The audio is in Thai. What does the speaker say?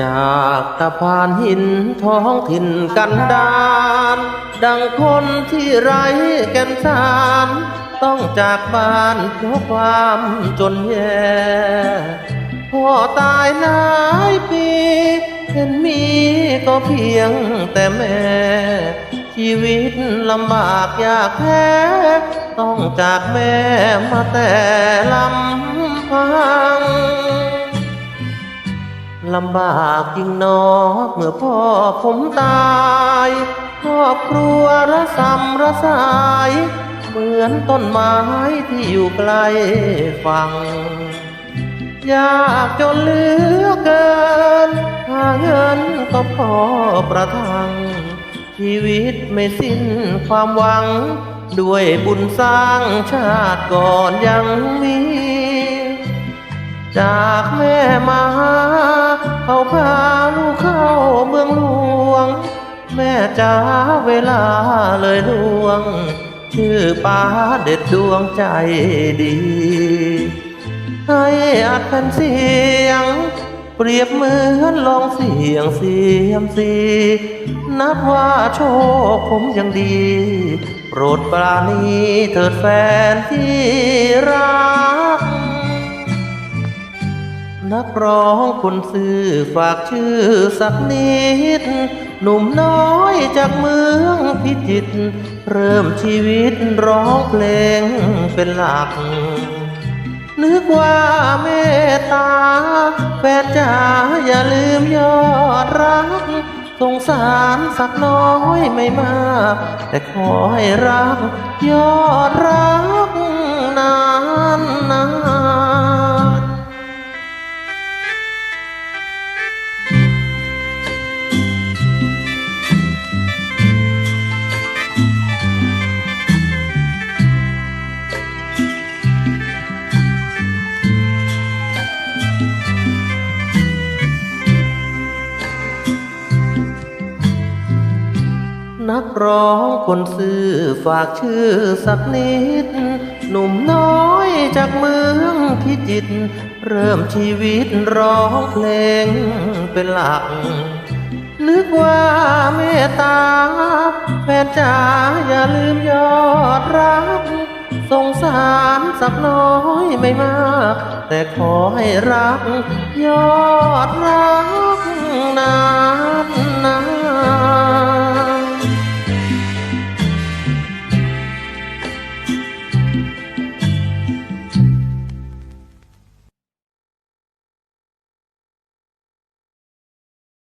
จากตะพานหินท้องถิ่นกันดานดังคนที่ไร้แก่นสาร ต้องจากบ้านเพราะความจนแย่พ่อตายหลายปีเห็นมีก็เพียงแต่แม่ ชีวิตลำบากยากแท้ต้องจากแม่มาแต่ลำพัง ลำบากจริงนอเมื่อพ่อผมตายครอบครัวระสำระสาย เหมือนต้นไม้ที่อยู่ไกลฝั่งอยากจนเหลือเกิน หาเงินก็พอประทัง ชีวิตไม่สิ้นความหวัง ด้วยบุญสร้างชาติก่อนยังมี จากแม่มา เขาพาลูกเข้าเมืองหลวง แม่จ้าเวลาเลยล่วง ชื่อป้าเด็ดดวงใจดี ให้อัดแผ่นเสียง เปรียบเหมือนลองเสียงเสียมสีนับว่าโชคผมยังดี โปรดปราณีเถิดแฟนที่รัก นักร้องคนซื่อฝากชื่อสักนิด หนุ่มน้อยจากเมืองพิจิตรเริ่มชีวิตร้องเพลงเป็นหลัก นึกว่าเมตตาแฟนจ๋าอย่าลืมยอดรัก สงสารสักน้อยไม่มาก แต่ขอให้รัก ยอดรักนานนาน นักร้องคนซื่อฝากชื่อสักนิด หนุ่มน้อยจากเมืองพิจิตรเริ่มชีวิตร้องเพลงเป็นหลัก นึกว่าเมตตาแฟนจ๋าอย่าลืมยอดรัก สงสารสักน้อยไม่มาก แต่ขอให้รัก ยอดรักนานนาน